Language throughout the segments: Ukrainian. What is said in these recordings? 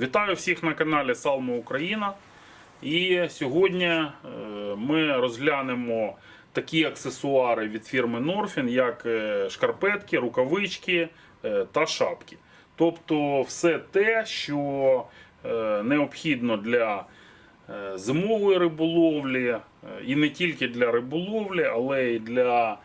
Вітаю всіх на каналі Салмо Україна. І сьогодні е, ми розглянемо такі аксесуари від фірми Norfin, як е, шкарпетки, рукавички е, та шапки. Тобто все те, що необхідно для зимової риболовлі, і не тільки для риболовлі, але й для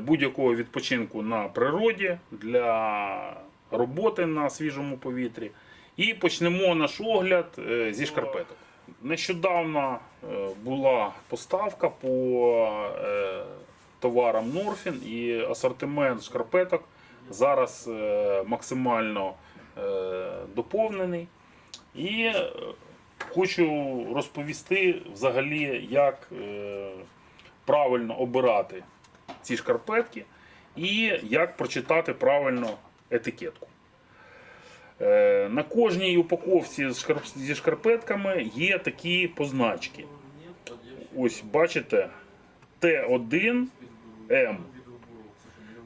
будь-якого відпочинку на природі, для роботи на свіжому повітрі. І почнемо наш огляд е, зі шкарпеток. Нещодавно е, була поставка по е, товарам Норфін і асортимент шкарпеток зараз максимально доповнений. І хочу розповісти взагалі, як правильно обирати ці шкарпетки і як прочитати правильно етикетку. Е, На кожній упаковці зі шкарпетками є такі позначки. Ось бачите, Т1М.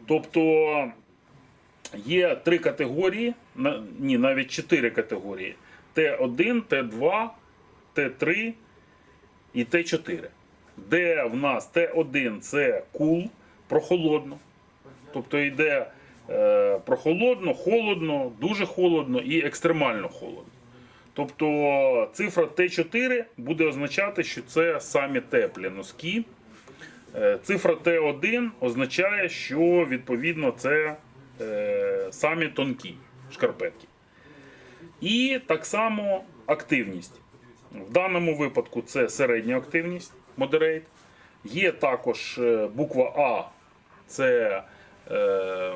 Тобто є три категорії, ні, навіть чотири категорії: Т1, Т2, Т3 і Т4. Де в нас Т1 це кул, прохолодно. Тобто йде прохолодно, холодно, дуже холодно і екстремально холодно. Тобто цифра Т4 буде означати, що це самі теплі носки. Е, Цифра Т1 означає, що відповідно це е, самі тонкі шкарпетки. І так само активність. В даному випадку це середня активність, moderate. Є також е, буква А, це е,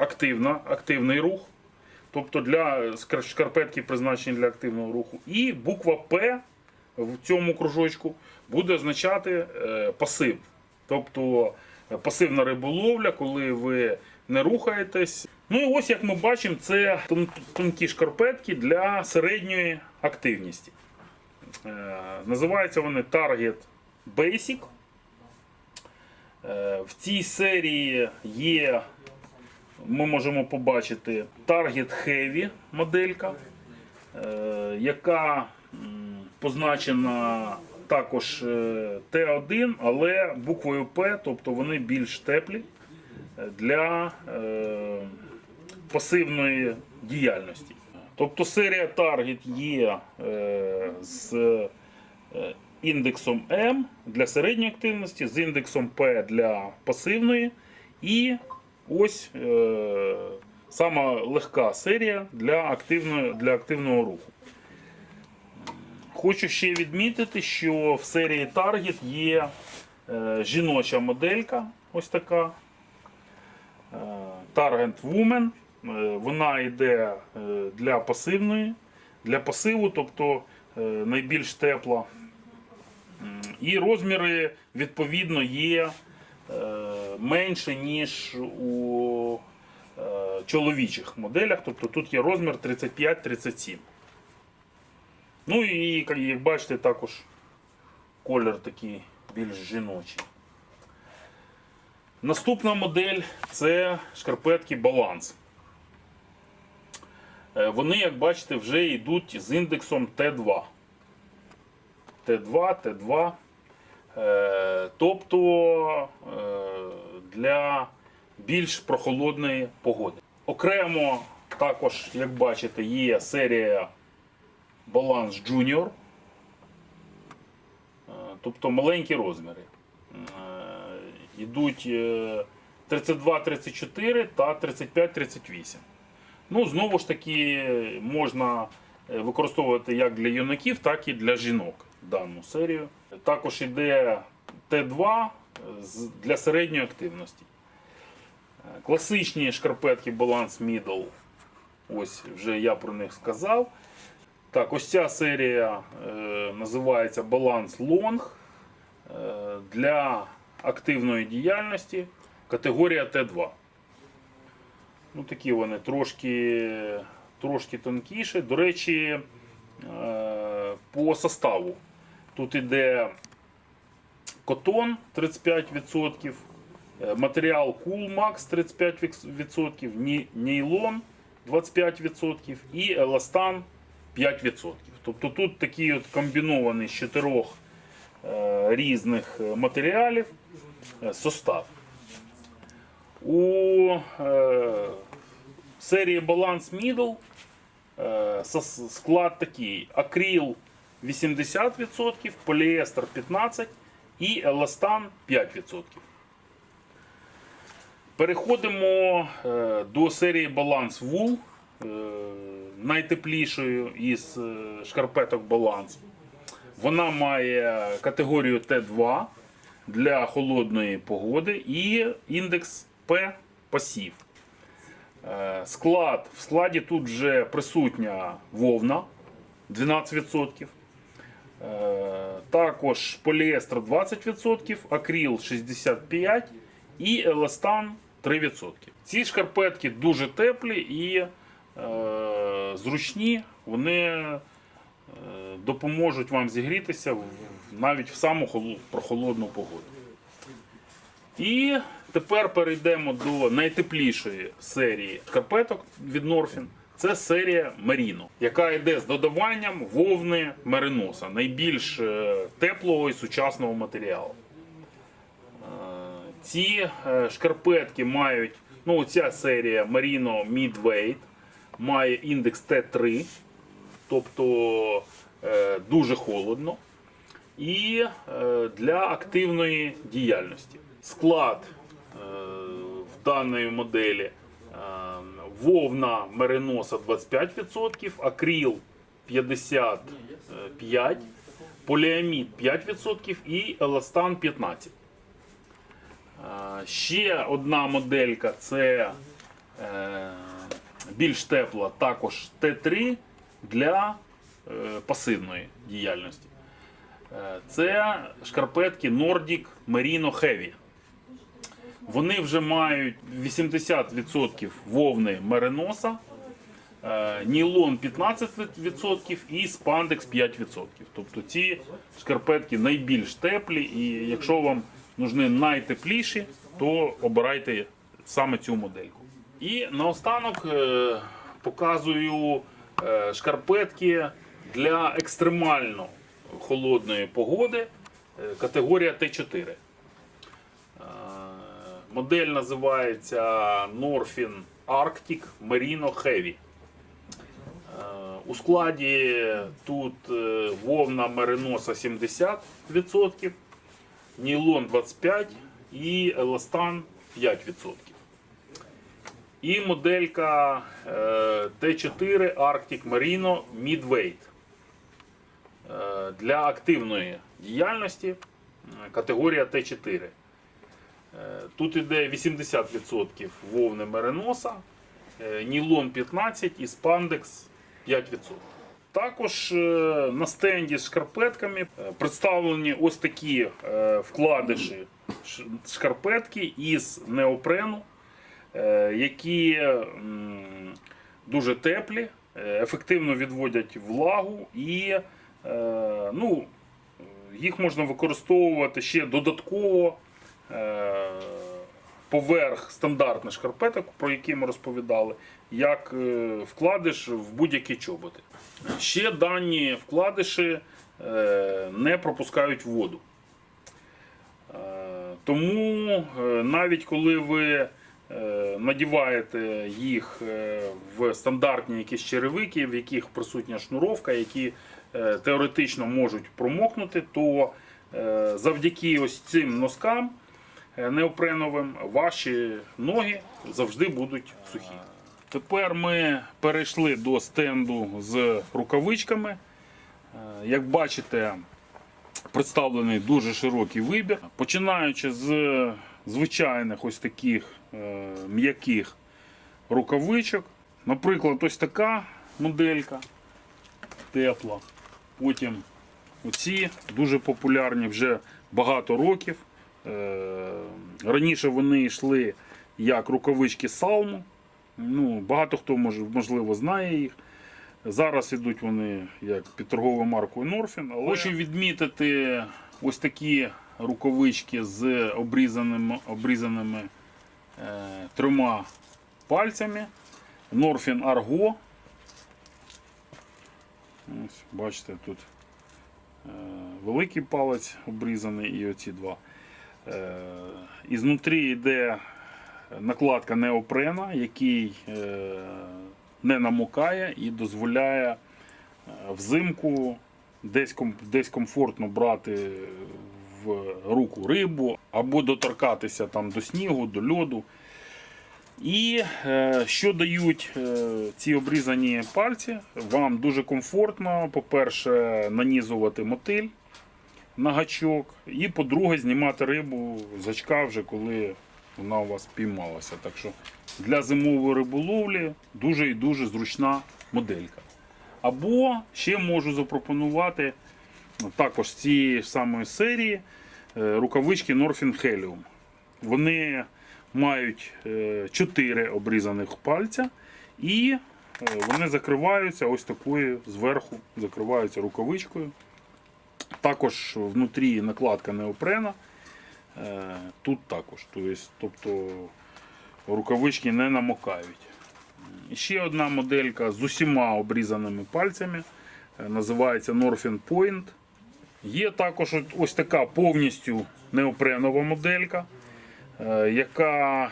активна, активний рух. Тобто для шкарпетки призначені для активного руху. І буква П в цьому кружочку буде означати е, пасив. Тобто е, пасивна риболовля, коли ви не рухаєтесь. Ну і ось як ми бачимо, це тон- тонкі шкарпетки для середньої активності. Е, Називаються вони Target Basic. В цій серії є, ми можемо побачити Target Heavy моделька, е, яка позначена також е, Т1, але буквою П, тобто вони більш теплі е, для пасивної діяльності. Тобто серія Target є з індексом М для середньої активності, з індексом П для пасивної. І ось е, сама легка серія для, активної, для активного руху. Хочу ще відмітити, що в серії Target є е, жіноча моделька, ось така. Е, Target Woman. Е, Вона йде е, для пасивної, для пасиву, тобто е, найбільш тепла. І розміри відповідно є менше, ніж у е, чоловічих моделях. Тобто тут є розмір 35-37. Ну і як- як бачите, також колір такий більш жіночий. Наступна модель це шкарпетки Баланс. Е, Вони, як бачите, вже йдуть з індексом Т2. Т2, Т2. Е, Тобто е, для більш прохолодної погоди. Окремо також, як бачите, є серія Balance Junior. Е, Тобто маленькі розміри. Йдуть е, 32-34 та 35-38. Ну, знову ж таки, можна використовувати як для юнаків, так і для жінок дану серію. Також йде Т2 для середньої активності. Е, Класичні шкарпетки Balance Middle. Ось вже я про них сказав. Так, ось ця серія е, називається Balance Long е, для активної діяльності. Категорія Т2. Ну, такі вони трошки, трошки тонкіші. До речі, е, по составу. Тут іде котон 35%, е, матеріал Cool Max 35%, нейлон 25% і еластан 5%. Тобто тут такий от комбінований з чотирьох е, різних е, матеріалів состав. У серії Balance Middle склад такий: акрил 80%, поліестер 15% і еластан 5%. Переходимо е, до серії Balance Wool, е, найтеплішою із е, шкарпеток Balance. Вона має категорію Т2 для холодної погоди і індекс П пасів. Склад. В складі тут вже присутня вовна 12%. Е, Також поліестер 20%, акрил 65% і еластан 3%. Ці шкарпетки дуже теплі і е, зручні. Вони е, допоможуть вам зігрітися навіть в саму прохолодну погоду. І тепер перейдемо до найтеплішої серії шкарпеток від Norfin. Це серія Merino, яка йде з додаванням вовни мериноса, найбільш е, теплого і сучасного матеріалу. Е, Ці е, шкарпетки мають, ну ця серія Merino Midweight має індекс Т3, тобто дуже холодно. І для активної діяльності. Склад в даної моделі вовна мериноса 25%, акрил 55%, поліамід 5% і еластан 15%. Е, Ще одна моделька це е, більш тепла, також Т3 для е, пасивної діяльності. Це шкарпетки Nordic Merino Heavy. Вони вже мають 80% вовни мериноса, е, нілон 15% і спандекс 5%. Тобто ці шкарпетки найбільш теплі, і якщо вам нужні найтепліші, то обирайте саме цю модельку. І наостанок е, показую е, шкарпетки для екстремально холодної погоди категорія Т4. Модель називається Norfin Arctic Merino Heavy. Е, У складі тут е, вовна мериноса 70%, нілон 25% і еластан 5%. І моделька е, Т4 Arctic Merino Midweight. Для активної діяльності категорія Т4. Е, Тут іде 80% вовни мериноса, е, нілон 15 і спандекс 5%. Також е, на стенді з шкарпетками представлені ось такі вкладиші шкарпетки із неопрену, які дуже теплі, ефективно відводять влагу і ну, їх можна використовувати ще додатково поверх стандартних шкарпеток, про які ми розповідали, як е, вкладиш в будь-які чоботи. Ще дані вкладиші е, не пропускають воду. Е, Тому е, навіть коли ви е, надіваєте їх е, в стандартні якісь черевики, в яких присутня шнуровка, які е, теоретично можуть промокнути, то е, завдяки ось цим носкам е, неопреновим ваші ноги завжди будуть сухі. Тепер ми перейшли до стенду з рукавичками. Е, Як бачите, представлений дуже широкий вибір. Починаючи з звичайних ось таких е, м'яких рукавичок. Наприклад, ось така моделька тепла. Потім оці дуже популярні вже багато років. Е, Раніше вони йшли як рукавички Салму. Ну, багато хто можливо знає їх. Зараз ідуть вони як під торговою маркою Norfin. Але... Хочу відмітити ось такі рукавички з обрізаними, обрізаними е, трьома пальцями. Norfin Argo. Ось, бачите, тут е, великий палець обрізаний і оці два. Е, ізнутрі йде накладка неопрена, який е, не намокає і дозволяє е, взимку десь, комфортно брати в руку рибу або доторкатися там до снігу, до льоду. І що дають ці обрізані пальці? Вам дуже комфортно, по-перше, нанізувати мотиль на гачок, і по-друге, знімати рибу з гачка вже коли вона у вас піймалася. Так що для зимової риболовлі дуже і дуже зручна моделька. Або ще можу запропонувати ну, також з цієї самої серії е, рукавички Norfin Helium. Вони мають 4 обрізаних пальця і е, вони закриваються ось такою зверху, закриваються рукавичкою. Також внутрі накладка неопрена. Е, Тут також. Тобто, рукавички не намокають. Ще одна моделька з усіма обрізаними пальцями. е, Називається Norfin Point. Є також ось така повністю неопренова моделька, е, яка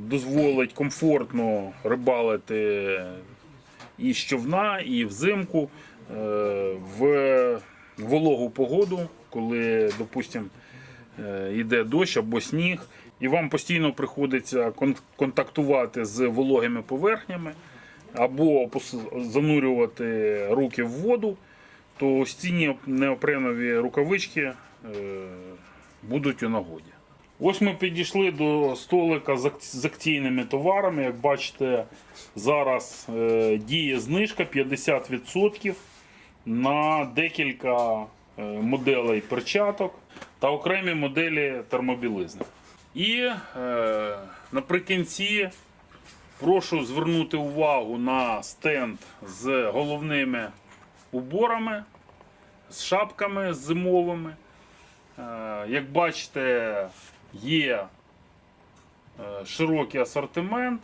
дозволить комфортно рибалити і з човна, і взимку в вологу погоду, коли, допустимо, е, йде дощ або сніг, і вам постійно приходиться контактувати з вологими поверхнями, або занурювати руки в воду, то ось ці неопренові рукавички е, будуть у нагоді. Ось ми підійшли до столика з акційними товарами. Як бачите, зараз е, діє знижка 50% на декілька е, моделей перчаток та окремі моделі термобілизни. І е, наприкінці прошу звернути увагу на стенд з головними уборами, з шапками зимовими. Е, Як бачите, є е, широкий асортимент.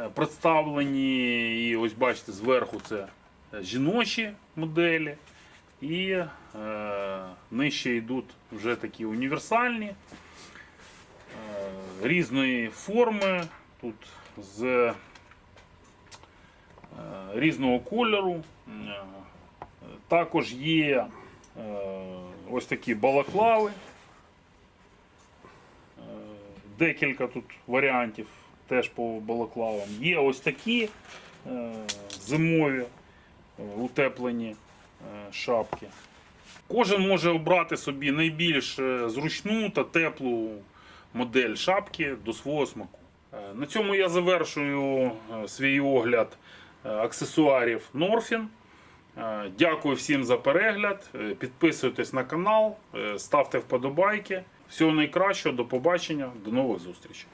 Е, Представлені, і ось бачите, зверху це жіночі моделі. І е, нижче йдуть вже такі універсальні, е, різної форми, тут з е, різного кольору. Е, Також є е, ось такі балаклави. Е, Декілька тут варіантів теж по балаклавам. Є ось такі е, зимові е, утеплені е, шапки. Кожен може обрати собі найбільш е, зручну та теплу модель шапки до свого смаку. Е, На цьому я завершую е, свій огляд е, аксесуарів. Е, Дякую всім за перегляд. Е, Підписуйтесь на канал, е, ставте вподобайки. Всього найкращого, до побачення, до нових зустрічей.